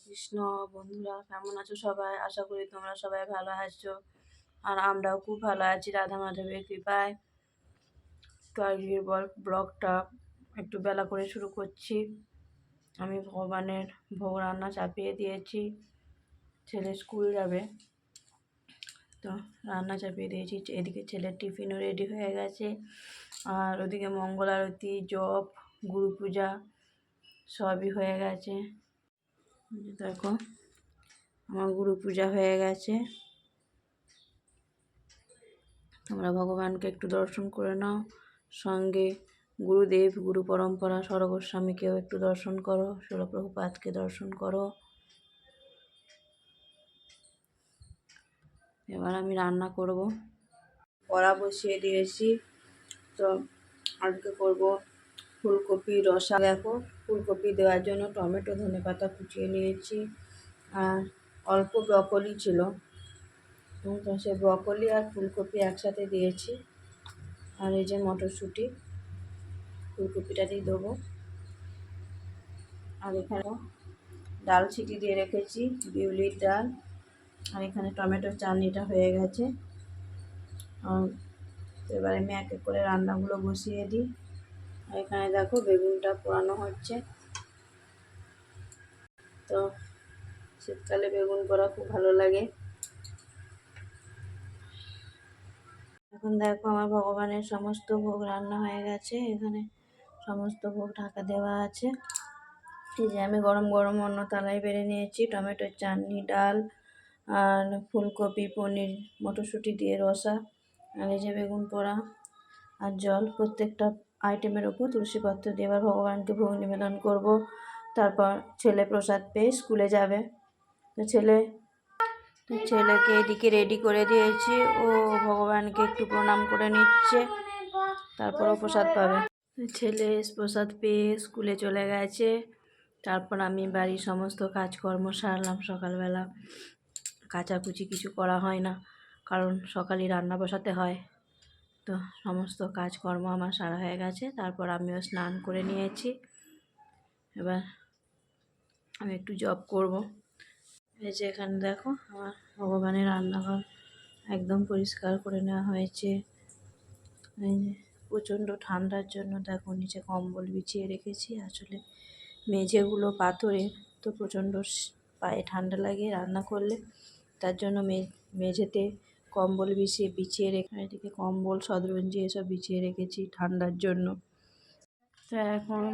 কৃষ্ণ। বন্ধুরা, কেমন আছো সবাই? আশা করি তোমরা সবাই ভালো আছো আর আমরাও খুব ভালো আছি। রাধা মাধবের কৃপায়। তো আজকের ব্লগটা একটু বেলা করে শুরু করছি। আমি ভগবানের ভোগ রান্না চাপিয়ে দিয়েছি। ছেলে স্কুল যাবে। তো রান্না চাপিয়ে দিয়েছি। এদিকে ছেলের টিফিনও রেডি হয়ে গেছে। আর ওদিকে মঙ্গল আরতি জপ গুরু পূজা সবই হয়ে গেছে। দেখো, আমার গুরু পূজা হয়ে গেছে। তোমরা ভগবানকে একটু দর্শন করে নাও। সঙ্গে গুরুদেব, গুরু পরম্পরা, সরগোস্বামীকেও একটু দর্শন করো শিলপ্রভুপাতকে দর্শন করো। এবার আমি রান্না করব। কড়া বসিয়ে দিয়েছি। তো আজকে করব ফুলকপি রসা দেখো, ফুলকপি দেওয়ার জন্য টমেটো ধনে পাতা কুচিয়ে নিয়েছি। আর অল্প ব্রকলি ছিল। সে ব্রকলি আর ফুলকপি একসাথে দিয়েছি। আর এই যে মটরশুঁটি ফুলকপিটাতেই দেবো। আর এখানে ডাল ছিটি দিয়ে রেখেছি, বিউলির ডাল। আর এখানে টমেটোর চাটনিটা হয়ে গেছে। এবারে আমি এক এক করে রান্নাগুলো বসিয়ে দিই। এখানে দেখো বেগুনটা পোড়ানো হচ্ছে। তো শীতকালে বেগুন পোড়া খুব ভালো লাগে। এখন দেখো আমার ভগবানের সমস্ত ভোগ রান্না হয়ে গেছে। এখানে সমস্ত ভোগ ঢাকা দেওয়া আছে। এই যে আমি গরম গরম অন্য তালাই বেড়ে নিয়েছি। টমেটোর চাটনি, ডাল আর ফুলকপি, পনির, মটরশুঁটি দিয়ে রসা আর এই যে বেগুন পোড়া আর জল। প্রত্যেকটা আইটেমের ওপর তুলসী পত্র দিয়ে এবার ভগবানকে ভোগ নিবেদন করব। তারপর ছেলে প্রসাদ পেয়ে স্কুলে যাবে। ছেলে ছেলেকে এদিকে রেডি করে দিয়েছি। ও ভগবানকে একটু প্রণাম করে নিচ্ছে। তারপর ও প্রসাদ পাবে। ছেলে প্রসাদ পেয়ে স্কুলে চলে গেছে। তারপর আমি বাড়ির সমস্ত কাজকর্ম সারলাম সকালবেলা। কাচাকুচি কিছু করা হয় না, কারণ সকালে রান্না বসাতে হয়। তো সমস্ত কাজকর্ম আমার সারা হয়ে গেছে। তারপর আমিও স্নান করে নিয়েছি। এবার আমি একটু জব করব। এই যে এখানে দেখো, আমার ভগবানের রান্নাঘর একদম পরিষ্কার করে নেওয়া হয়েছে। এই যে প্রচণ্ড ঠান্ডার জন্য দেখো, নিচে কম্বল বিছিয়ে রেখেছি। আসলে মেঝেগুলো পাথরের, তো প্রচণ্ড পায়ে ঠান্ডা লাগে রান্না করলে। তার জন্য মেঝেতে কম্বল বিছিয়ে বিছিয়ে রেখে এদিকে কম্বল সদরঞ্জি এসব বিছিয়ে রেখেছি ঠান্ডার জন্য। তো এখন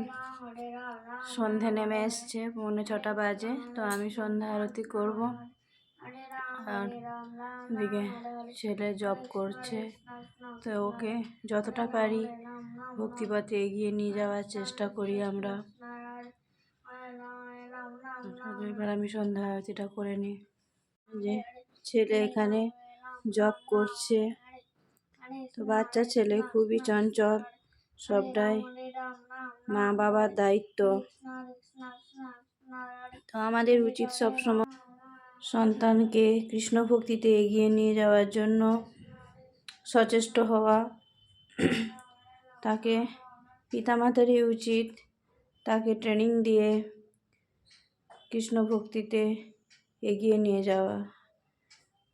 সন্ধে নেমে এসছে, পৌনে ছটা বাজে, তো আমি সন্ধ্যা আরতি করব। আর এদিকে ছেলে জব করছে, তো ওকে যতটা পারি ভক্তিপথে এগিয়ে নিয়ে যাওয়ার চেষ্টা করি আমরা। এবার আমি সন্ধ্যা আরতিটা করে নিই। যে ছেলে এখানে জব করছে। তো বাচ্চা ছেলে খুবই চঞ্চল, সবটাই মা বাবার দায়িত্ব। তো আমাদের উচিত সবসময় সন্তানকে কৃষ্ণ ভক্তিতে এগিয়ে নিয়ে যাওয়ার জন্য সচেষ্ট হওয়া। তাকে পিতামাতারই উচিত তাকে ট্রেনিং দিয়ে কৃষ্ণ ভক্তিতে এগিয়ে নিয়ে যাওয়া।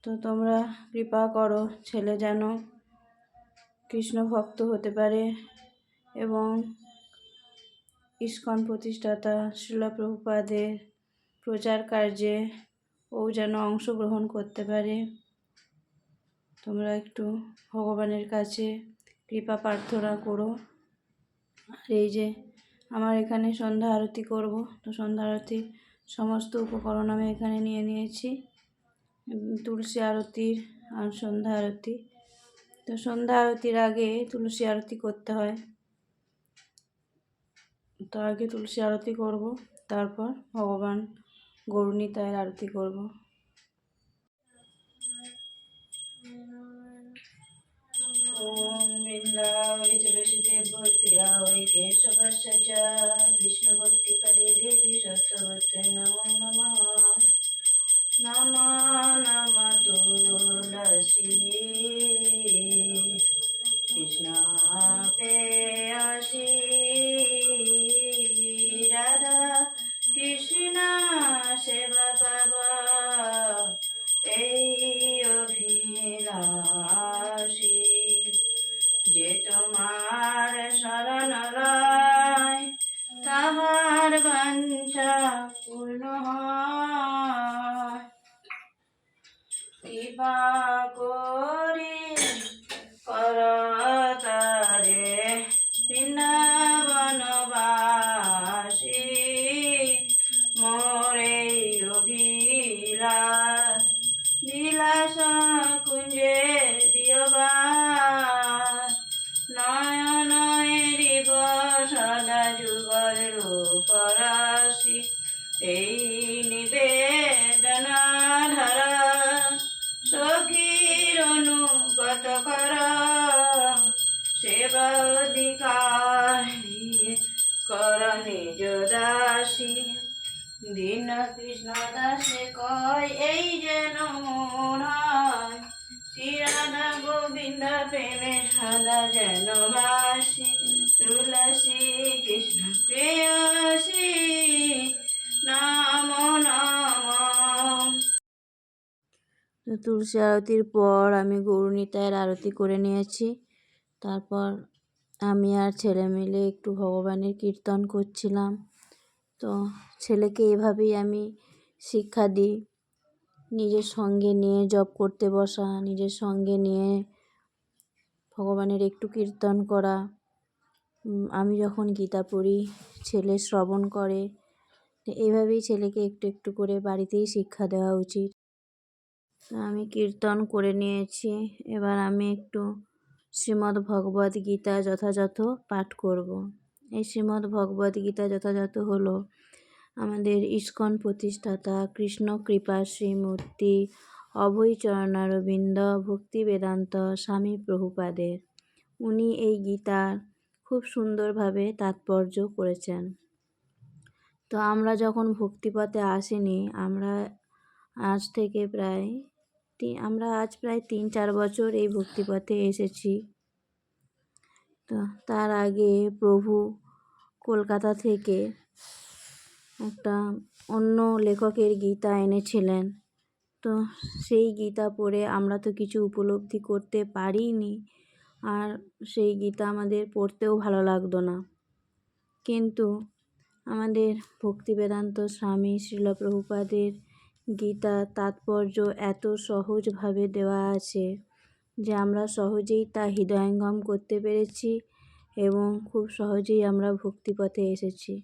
তো তোমরা কৃপা করো, ছেলে যেন কৃষ্ণ ভক্ত হতে পারে এবং ইস্কন প্রতিষ্ঠাতা শিলা প্রভুপাদের প্রচার কার্যে ও যেন অংশগ্রহণ করতে পারে। তোমরা একটু ভগবানের কাছে কৃপা প্রার্থনা করো। আর এই যে আমার এখানে সন্ধ্যা আরতি করব, তো সন্ধ্যা আরতি সমস্ত উপকরণ আমি এখানে নিয়ে নিয়েছি। তুলসী আরতির আর সন্ধ্যা আরতি। তো সন্ধ্যা আরতির আগে তুলসী আরতি করতে হয়। তো আগে তুলসী আরতি করব, তারপর ভগবান গরুণীতায়ের আরতি করব। ওম বৃন্দাবৈ পদে দেবী সত্যবতে নমো নমঃ। नमो नम तुलसी कृष्णा पेयसी राधा कृष्णा सेवा बाबा এই অভিলাষী যে তোমার শরণ রায় তাহার বাঞ্ছা এই নিবেদনা ধারা সখীর অনুগত কর। সেবা অধিকার কর নিজ দাসী। দীন কৃষ্ণ দাসে কয়, এই যেন হয়। শ্রীরাধা গোবিন্দ প্রেমে সদা যেন বাসি। তুলসী কৃষ্ণ প্রেয়সী। তুলসী আরতির পর আমি গৌরনীতায়ের আরতি করে নিয়েছি। তারপর আমি আর ছেলে মিলে একটু ভগবানের কীর্তন করছিলাম। তো ছেলেকে এভাবেই আমি শিক্ষা দিই। নিজের সঙ্গে নিয়ে জব করতে বসা, নিজের সঙ্গে নিয়ে ভগবানের একটু কীর্তন করা। আমি যখন গীতা পড়ি, ছেলে শ্রবণ করে, তো এইভাবেই ছেলেকে একটু একটু করে বাড়িতেই শিক্ষা দেওয়া উচিত। আমি কীর্তন করে নিয়েছি। এবার আমি একটু শ্রীমদ্ ভগবদ গীতা যথাযথ পাঠ করব। এই শ্রীমদ্ ভগবদ গীতা যথাযথ হলো আমাদের ইস্কন প্রতিষ্ঠাতা কৃষ্ণ কৃপা শ্রীমূর্তি অভয় চরণারবিন্দ ভক্তি বেদান্ত স্বামী প্রভুপাদের। উনি এই গীতার খুব সুন্দরভাবে তাৎপর্য করেছেন। তো আমরা যখন ভক্তিপথে আসিনি, আমরা আজ থেকে প্রায় আমরা আজ প্রায় তিন চার বছর এই ভক্তিপথে এসেছি। তো তার আগে প্রভু কলকাতা থেকে একটা অন্য লেখকের গীতা এনেছিলেন। তো সেই গীতা পড়ে আমরা তো কিছু উপলব্ধি করতে পারিনি, আর সেই গীতা আমাদের পড়তেও ভালো লাগতো না। কিন্তু আমাদের ভক্তি বেদান্ত স্বামী শিল প্রভুপাদের গীতা তাৎপর্য এত সহজভাবে দেওয়া আছে যে আমরা সহজেই তা হৃদয়ঙ্গম করতে পেরেছি এবং খুব সহজেই আমরা ভক্তিপথে এসেছি।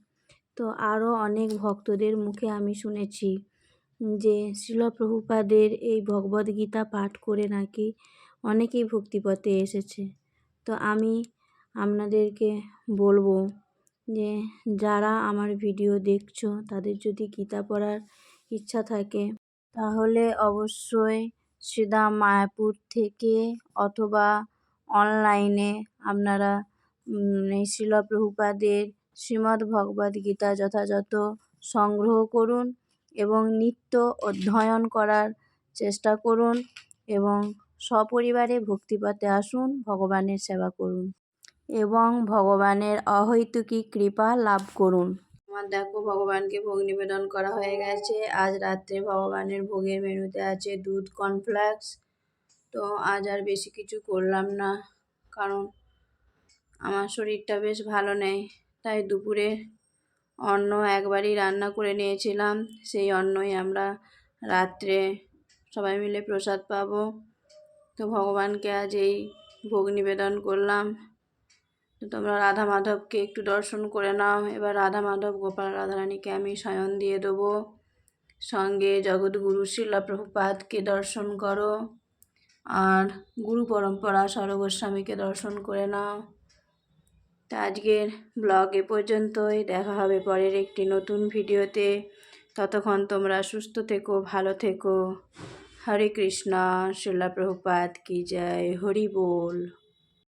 তো আরও অনেক ভক্তদের মুখে আমি শুনেছি যে শিল প্রভুপাদের এই ভগবদ্গীতা পাঠ করে নাকি অনেকেই ভক্তিপথে এসেছে। তো আমি আপনাদেরকে বলব যে যারা আমার ভিডিও দেখছ তাদের যদি গীতা পড়ার ইচ্ছা থাকে। তাহলে অবশ্যই শ্রীদাম মায়াপুর থেকে অথবা অনলাইনে আপনারা শিল প্রভুপাদের শ্রীমদ্ ভগবদ গীতা যথাযথ সংগ্রহ করুন এবং নিত্য অধ্যয়ন করার চেষ্টা করুন এবং সপরিবারে ভক্তিপথে আসুন, ভগবানের সেবা করুন এবং ভগবানের অহৈতুকী কৃপা লাভ করুন। আমার দেখো ভগবানকে ভোগ নিবেদন করা হয়ে গেছে। আজ রাত্রে ভগবানের ভোগের মেনুতে আছে দুধ কর্নফ্লেক্স তো আজ আর বেশি কিছু করলাম না, কারণ আমার শরীরটা বেশ ভালো নেই। তাই দুপুরে অন্ন একবারই রান্না করে নিয়েছিলাম। সেই অন্নই আমরা রাত্রে সবাই মিলে প্রসাদ পাবো। তো ভগবানকে আজ এই ভোগ নিবেদন করলাম। তো তোমরা রাধা মাধবকে একটু দর্শন করে নাও। এবার রাধা মাধব গোপাল রাধারানীকে আমি শয়ন দিয়ে দেবো। সঙ্গে জগৎগুরু শিলা প্রভুপাদকে দর্শন করো আর গুরু পরম্পরা সরগোস্বামীকে দর্শন করে নাও। তা আজকের ব্লগ এ পর্যন্তই। দেখা হবে পরের একটি নতুন ভিডিওতে। ততক্ষণ তোমরা সুস্থ থেকো, ভালো থেকো। হরে কৃষ্ণ, শিলা প্রভুপাদ কি জয়, হরি বল।